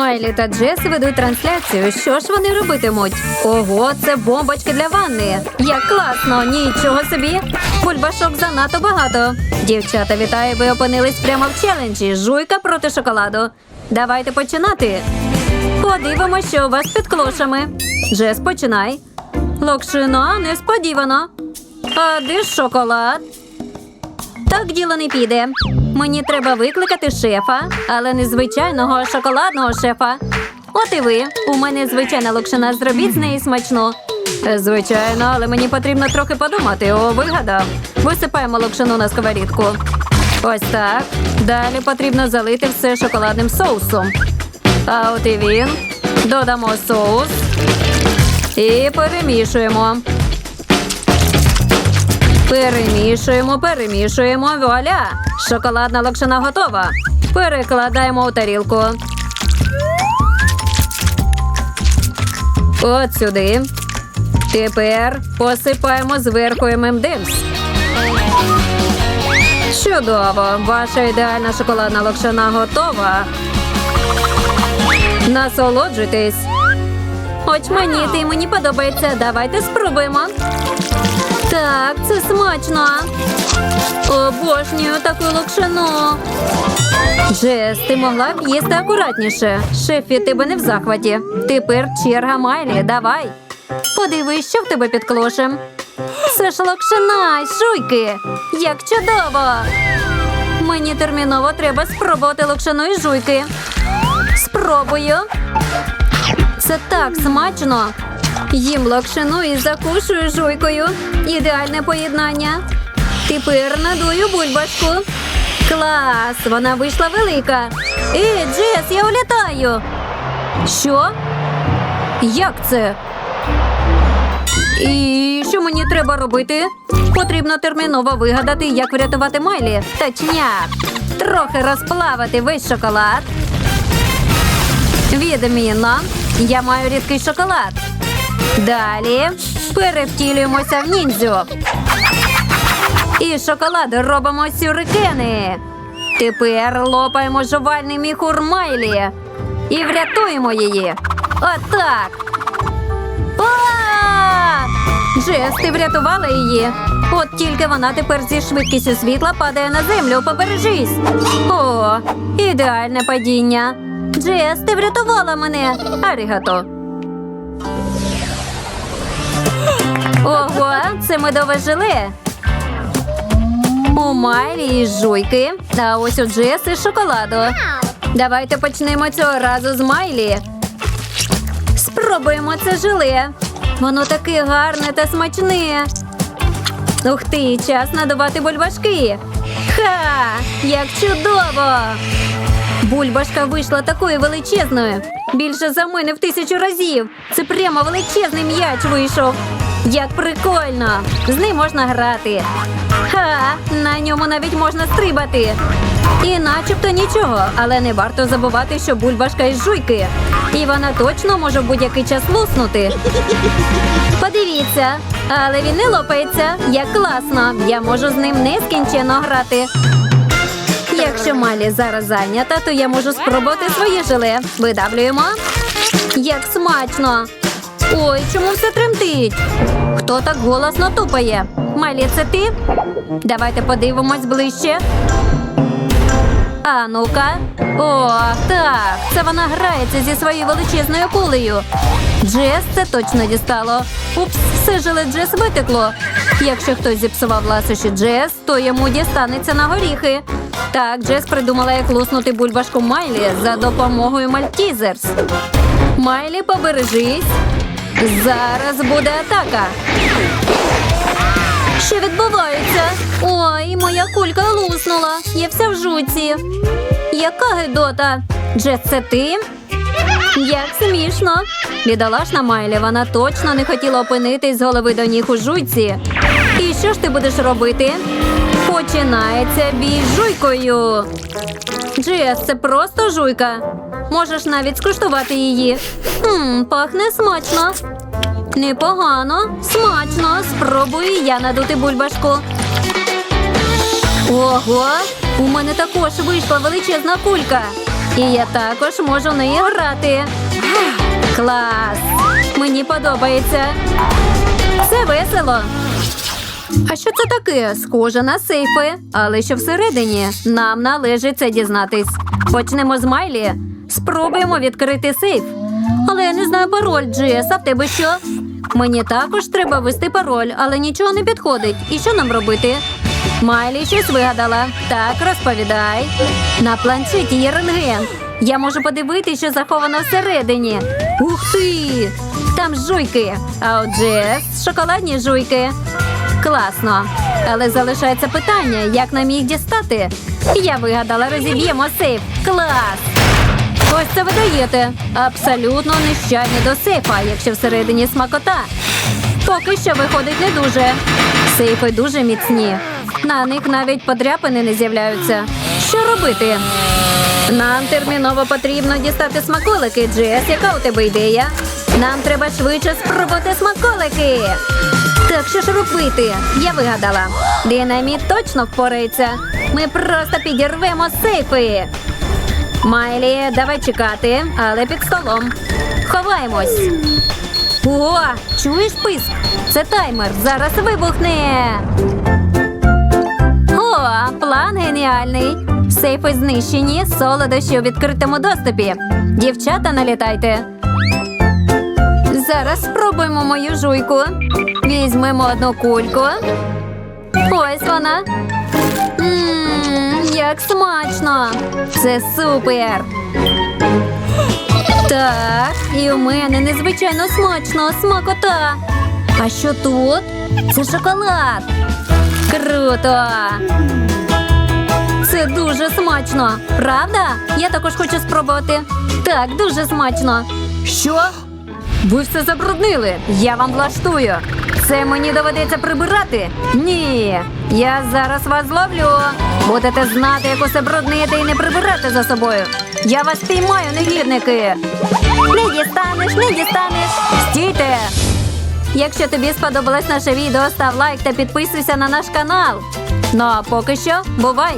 Майлі та Джес ведуть трансляцію. Що ж вони робитимуть? Ого, це бомбочки для ванни. Як класно! Нічого собі. Бульбашок занадто багато. Дівчата, вітаю, ви опинились прямо в челенджі. Жуйка проти шоколаду. Давайте починати. Подивимося, що у вас під клошами. Джес, починай. Локшина, несподівано. А де ж шоколад? Так діло не піде. Мені треба викликати шефа, але не звичайного шоколадного шефа. От і ви. У мене звичайна локшина. Зробіть з неї смачну. Е, Звичайно, але мені потрібно трохи подумати. О, вигадав. Висипаємо локшину на сковорідку. Ось так. Далі потрібно залити все шоколадним соусом. А от і він. Додамо соус і перемішуємо. Перемішуємо, перемішуємо. Вуаля! Шоколадна локшина готова. Перекладаємо у тарілку. От сюди. Тепер посипаємо зверху ММДемс. Чудово! Ваша ідеальна шоколадна локшина готова. Насолоджуйтесь. Хоч мені ти мені подобається. Давайте спробуємо. Так, це смачно. Обожнюю таку локшину. Джес, ти могла б їсти акуратніше. Шеф від тебе не в захваті. Тепер черга Майлі, давай. Подивись, що в тебе під клошем. Це ж локшина, жуйки. Як чудово! Мені терміново треба спробувати локшину і жуйки. Спробую. Це так смачно. Їм локшину і закушую жуйкою. Ідеальне поєднання. Тепер надую бульбашку. Клас! Вона вийшла велика. Ей, Джес, я улітаю. Що? Як це? І що мені треба робити? Потрібно терміново вигадати, як врятувати Майлі. Точняк. Трохи розплавити весь шоколад. Відмінно. Я маю рідкий шоколад. Далі перевтілюємося в ніндзю. І з шоколаду робимо сюрикени. Тепер лопаємо жувальний міхур Майлі і врятуємо її. Отак. А! Джес, ти врятувала її. От тільки вона тепер зі швидкістю світла падає на землю. Побережись. О, ідеальне падіння. Джес, ти врятувала мене. Арігато. Ого, це медове желе. У Майлі і жуйки, а ось у Джес із шоколаду. Давайте почнемо цього разу з Майлі. Спробуємо це желе. Воно таке гарне та смачне. Ух ти, час надувати бульбашки. Ха! Як чудово! Бульбашка вийшла такою величезною. Більше за мене в тисячу разів. Це прямо величезний м'яч вийшов. Як прикольно! З ним можна грати. Ха! На ньому навіть можна стрибати. І начебто нічого, але не варто забувати, що бульбашка із жуйки. І вона точно може будь-який час луснути. Подивіться, але він не лопається. Як класно! Я можу з ним нескінченно грати. Якщо Малі зараз зайнята, то я можу спробувати своє желе. Видавлюємо. Як смачно! Ой, чому все тремтить? Хто так голосно тупає? Малі, це ти? Давайте подивимось ближче. А ну-ка. О, так. Це вона грається зі своєю величезною кулею. Джес це точно дістало. Упс, все жиле Джес витекло. Якщо хтось зіпсував ласощі Джес, то йому дістанеться на горіхи. Так, Джес придумала, як луснути бульбашку Майлі за допомогою Мальтізерс. Майлі, побережись. Зараз буде атака. Що відбувається? Ой, моя кулька луснула. Я вся в жуці. Яка гидота? Джес, це ти? Як смішно. Бідолашна Майлі, вона точно не хотіла опинитись з голови до ніг у жуйці. І що ж ти будеш робити? Починається бій з жуйкою. Джес, це просто жуйка. Можеш навіть скуштувати її. Хм, пахне смачно. Непогано, смачно. Спробую я надути бульбашку. Ого, у мене також вийшла величезна кулька. І я також можу в неї грати. Клас! Мені подобається. Це весело. А що це таке? Схоже на сейфи. Але що всередині? Нам належить це дізнатись. Почнемо з Майлі. Спробуємо відкрити сейф. Але я не знаю пароль, Джес, а в тебе що? Мені також треба ввести пароль, але нічого не підходить. І що нам робити? Майлі щось вигадала. Так, розповідай. На планшеті є рентген. Я можу подивитися, що заховано всередині. Ух ти! Там жуйки. А от Джес шоколадні жуйки. Класно. Але залишається питання, як нам їх дістати. Я вигадала, розіб'ємо сейф. Клас! Ось це ви даєте. Абсолютно нещадні до сейфа, якщо всередині смакота. Поки що виходить не дуже. Сейфи дуже міцні. На них навіть подряпини не з'являються. Що робити? Нам терміново потрібно дістати смаколики, Джес. Яка у тебе ідея? Нам треба швидше спробувати смаколики. Так що ж робити? Я вигадала. Динаміт точно впорається. Ми просто підірвемо сейфи. Майлі, давай чекати, але під столом. Ховаємось. О, чуєш писк? Це таймер. Зараз вибухне. О, план геніальний. Сейфи знищені, солодощі у відкритому доступі. Дівчата, налітайте. Зараз спробуємо мою жуйку. Візьмемо одну кульку. Ось вона. Ммм, як смачно! Це супер! Так, і у мене незвичайно смачно смакота. А що тут? Це шоколад. Круто! Це дуже смачно, правда? Я також хочу спробувати. Так, дуже смачно. Що? Ви все забруднили. Я вам влаштую. Це мені доведеться прибирати? Ні. Я зараз вас зловлю. Будете знати, як усе бруднити і не прибирати за собою. Я вас піймаю, негідники. Не дістанеш, не дістанеш. Стійте. Якщо тобі сподобалось наше відео, став лайк та підписуйся на наш канал. Ну а поки що, бувай!